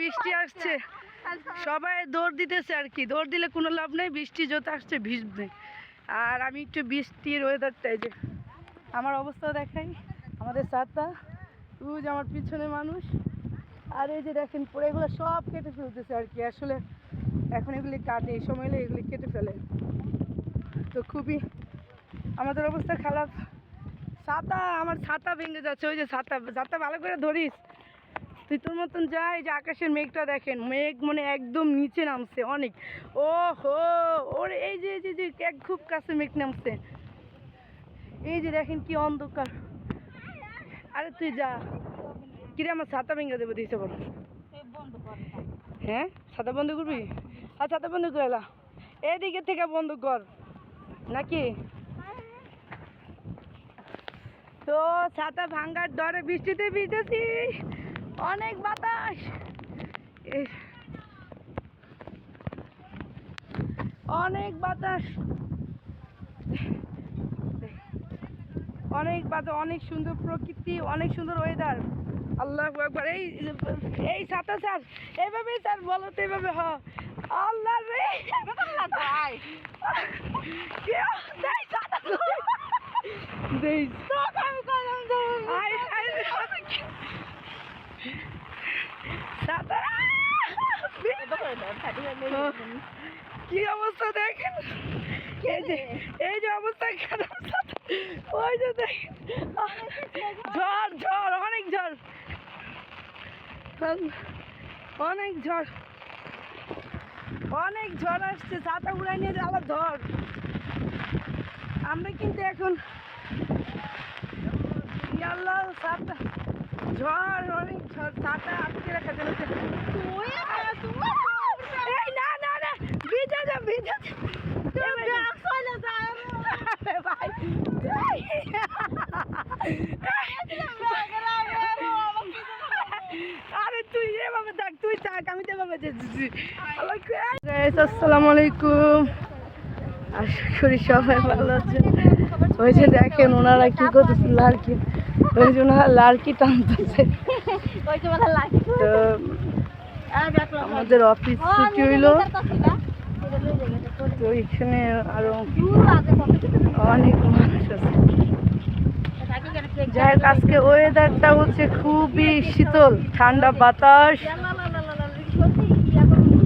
বৃষ্টি আসছে। সবাই দৌড় দিতেছে আর কি। দৌড় দিলে কোনো লাভ নেই, বৃষ্টি যত আসছে ভিজবে আর আমি একটু বৃষ্টির ওয়েদারটাই যে, আমার অবস্থা দেখাই। আমাদের ছাতা যে আমার পিছনে মানুষ। আর এই যে দেখেন, পরে এগুলো সব কেটে ফেলতেছে আর কি। আসলে এখন এগুলি কাটে, এই সময় হলে এগুলি কেটে ফেলে। তো খুবই আমাদের অবস্থা খারাপ। ছাতা আমার ছাতা ভেঙে যাচ্ছে, ওই যে ছাতা ছাতা ভালো করে ধরিস। তুই তোর মতন যা, এই যে আকাশের মেঘটা দেখেন, মেঘ মানে একদম নিচে নামছে, অনেক। ও হো ওর, এই যে এই যে এক খুব কাছে মেঘ নামছে। এই যে দেখেন কি অন্ধকার। আরে তুই যা। কিরে আমার ছাতা ভেঙে দেবো, দিয়েছে বলো। হ্যাঁ? ছাতা বন্ধ করবি? আর ছাতা বন্ধ করে এদিকে থেকে বন্ধ কর। নাকি? তো ছাতা ভাঙ্গার ডরে বৃষ্টিতে ভিজেছি অনেক বাতাস। অনেক বাতাস। অনেক বাতাস অনেক সুন্দর প্রকৃতি অনেক সুন্দর ওয়েদার আল্লাহ একবার এই এই ছাতা স্যার এইভাবে স্যার বলো তো এইভাবে হ। আল্লাহ রে। দেই ছাতা দেই আয়, আয়, ছাতা কি অবস্থা দেখেন? এই যে এই যে অবস্থা, খারাপ ওই যে দেখেন। ঝড় ঝড়, অনেক ঝড়। অনেক ঝড়। অনেক ঝড় আসছে, ছাতা উড়াই নিয়ে আবার ঝড় আমরা কিন্তু এখন ঝড়, অনেক ঝড়, ছাতা আটকে রাখা যেন এই না না না ভিজে যা ভিজে ভাই আরে তুই এভাবে থাক তুই থাক আমি তো এভাবে যেতেছি আসসালামু আলাইকুম। আশা করি সবাই ভালো আছে ওই যে দেখেন ওনারা কি করতেছে লাড়কি ওই যে ওনারা লাড়কি টানতেছে। তো আমাদের অফিস ছুটি হইল। আরও অনেক মানুষ আছে। যাই হোক, আজকে ওয়েদারটা হচ্ছে খুবই শীতল, ঠান্ডা বাতাস।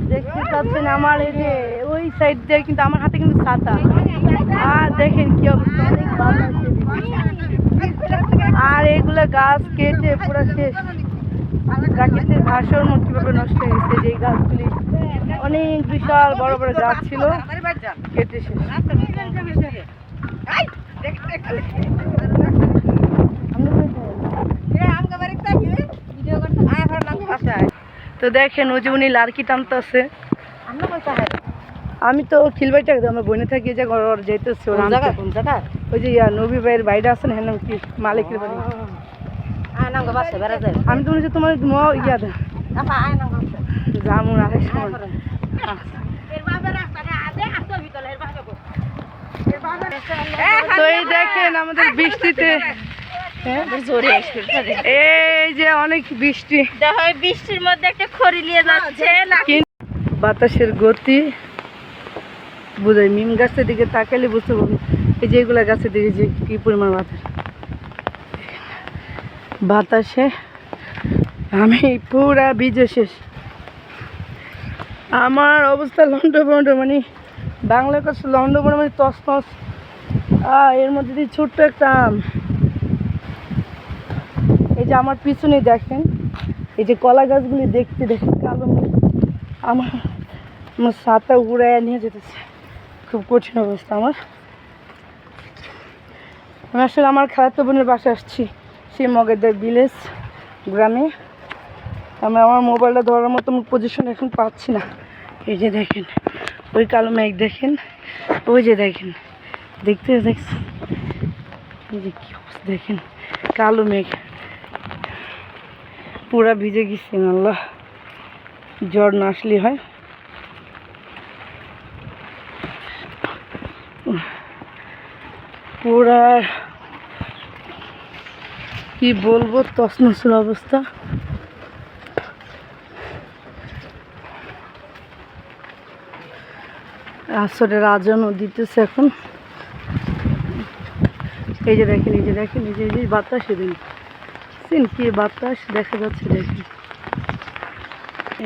দেখতে পাচ্ছেন আমার এই যে, ওই সাইড দিয়ে কিন্তু আমার হাতে কিন্তু ছাতা। আর দেখেন কি অবস্থা। আর এগুলো গাছ কেটে পুরো শেষ। প্রাকৃতিক ভারসাম্য কীভাবে নষ্ট হয়ে গেছে যে গাছগুলি। অনেক বিশাল বড় বড় গাছ ছিল। কেটে তো দেখেন ওই যে উনি লাড়কি টানতেছে। আমি তো খিলবাইটা আমার বনে থাকি যে ঘর আনতে। ওই যে ইয়া নবী ভাইয়ের বাইরে আছেন হ্যাঁ নাম কি? মালিকের বাড়ি। আমি তো তোমার ম- ইয়া তো এই দেখেন আমাদের বৃষ্টিতে। হ্যাঁ? এই যে অনেক বৃষ্টি। বৃষ্টির মধ্যে একটা খড়ি নিয়ে যাচ্ছে বাতাসের গতি। বোঝাই মিম গাছের দিকে তাকালে বুঝতে পারব। এই যে এগুলা গাছের দিকে যে কি পরিমাণ বাতাস। বাতাসে আমি পুরা ভিজে শেষ। আমার অবস্থা লন্ড বন্ড মানে বাংলা কাছে লন্ড বন্ড মানে তস তস এর মধ্যে দিয়ে ছোট্ট একটা আম। এই যে আমার পিছনে দেখেন, এই যে কলা গাছগুলি দেখতে দেখেন কালো আমার আমার ছাতা উড়াইয়া নিয়ে যেতেছে। খুব কঠিন অবস্থা আমার। আমি আসলে আমার খালাতো বোনের বাসা আসছি, সেই মগেদের ভিলেজ গ্রামে। আমি আমার মোবাইলটা ধরার মতো পজিশন এখন পাচ্ছি না। এই যে দেখেন, ওই কালো মেঘ দেখেন, ওই যে দেখেন, দেখতে দেখছেন এই যে কি দেখেন, কালো মেঘ। পুরা ভিজে গেছি, আল্লাহ। জ্বর না আসলে হয়। পুরা, কি বলব তসনসের অবস্থা। আসরের আজানও দিতেছে এখন। এই যে দেখেন, এই যে দেখেন, এই যে এই যে বাতাস এদিন। সিন, কি বাতাস? দেখা যাচ্ছে দেখেন।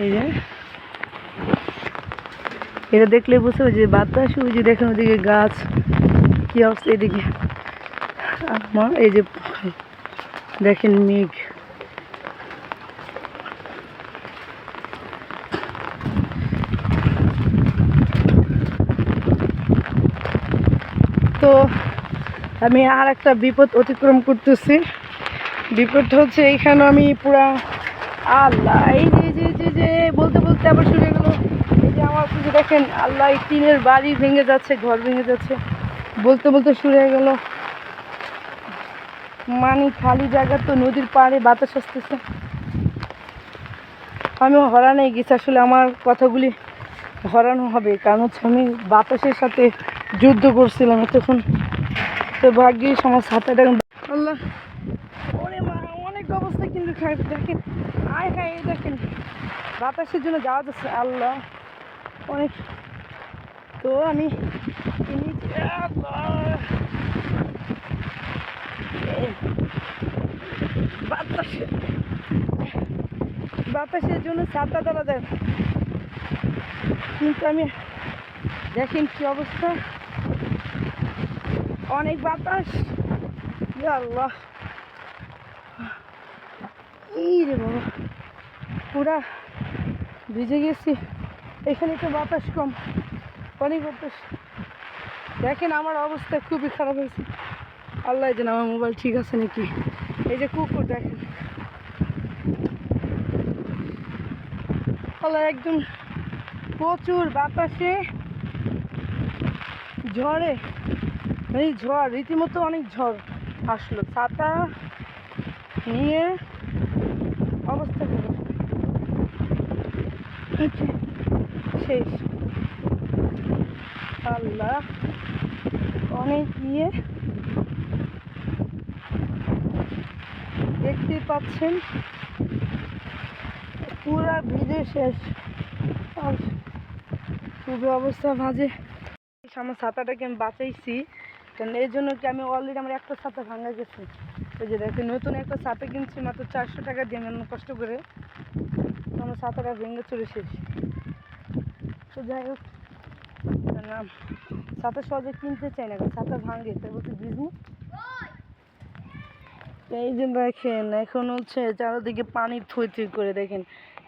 এই যে। এটা দেখলে বুঝতে পারছি যে বাতাস, ওই যে দেখেন ওইদিকে গাছ, কী অবস্থা এদিকে। আমার এই যে দেখেন মেঘ তো আমি আর একটা বিপদ অতিক্রম করতেছি। বিপদটা হচ্ছে এইখানে আমি পুরা আল্লাহ, এই যে যে যে যে, বলতে বলতে আবার হয়ে গেলো। এই যে আমার পুজো দেখেন, আল্লাহ, এই টিনের বাড়ি ভেঙে যাচ্ছে, ঘর ভেঙে যাচ্ছে। বলতে বলতে হয়ে গেল। মানে খালি জায়গা তো নদীর পাড়ে বাতাস আসতেছে। আমি হরান হয়ে গেছি, আসলে আমার কথাগুলি হরানো হবে। কারণ হচ্ছে আমি বাতাসের সাথে যুদ্ধ করছিলাম তখন তো ভাগ্যিস আমার ছাতাটা আল্লাহ। ওরে মা, অনেক অবস্থা কিন্তু দেখেন আয় হায়, এই দেখেন। বাতাসের জন্য যাওয়া যাচ্ছে, আল্লাহ। অনেক। তো আমি বাতাসে বাতাসের জন্য ছাতা দেওয়া যায়। কিন্তু আমি দেখেন কি অবস্থা। অনেক বাতাস। আল্লাহ এই রে বাবা। পুরা ভিজে গেছি। এখানে তো বাতাস কম। অনেক বাতাস। দেখেন আমার অবস্থা খুবই খারাপ হয়েছে। আল্লাহ যেন আমার মোবাইল ঠিক আছে নাকি? এই যে কুকুর দেখেন। আল্লাহ একদম প্রচুর বাতাসে ঝড়ে এই ঝড় রীতিমতো অনেক ঝড় আসলো। ছাতা নিয়ে অবস্থা আচ্ছা, শেষ। আল্লাহ অনেক ইয়ে। দেখতেই পাচ্ছেন পুরা ভিজে শেষ। আর খুবই অবস্থা বাজে আমার ছাতাটাকে আমি বাঁচাইছি। কারণ এই জন্য কি আমি অলরেডি আমার একটা ছাতা ভাঙা গেছে? ওই যে দেখেন, নতুন একটা ছাতা কিনছি, মাত্র চারশো টাকা দিয়ে আমি কষ্ট করে। আমার ছাতাটা ভেঙে চলে শেষ। তো যাই হোক না ছাতা সহজে কিনতে চাই না ছাতা ভাঙে, তাই বলতে বিজনেস এই যে দেখেন, এখন হচ্ছে চারিদিকে পানির থই থই করে দেখেন।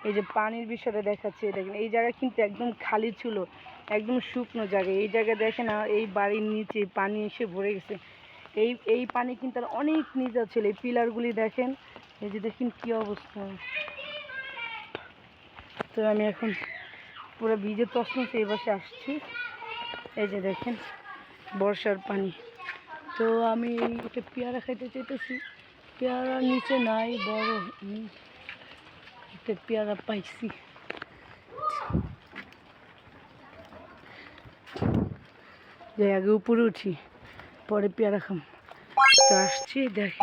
এই যে পানির বিষয়টা দেখাচ্ছে, দেখেন, এই জায়গা কিন্তু একদম খালি ছিল। একদম শুকনো জায়গা। এই জায়গায় দেখেন আর এই বাড়ির নিচে পানি এসে ভরে গেছে। এই এই পানি কিন্তু আর অনেক নিচে ছিল। এই পিলারগুলি দেখেন, এই যে দেখেন কি অবস্থা। তো আমি এখন পুরো ভিজে তসমসে এই বাসে আসছি। এই যে দেখেন, বর্ষার পানি। তো আমি একটা পেয়ারা খাইতে চাইতেছি। পেয়ারা নিচে নাই, বড়। একটা পেয়ারা পাইছি। যাই আগে উপরে উঠি পরে পেয়ারা খাম। তো আসছি দেখি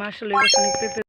মাসাল পেঁপে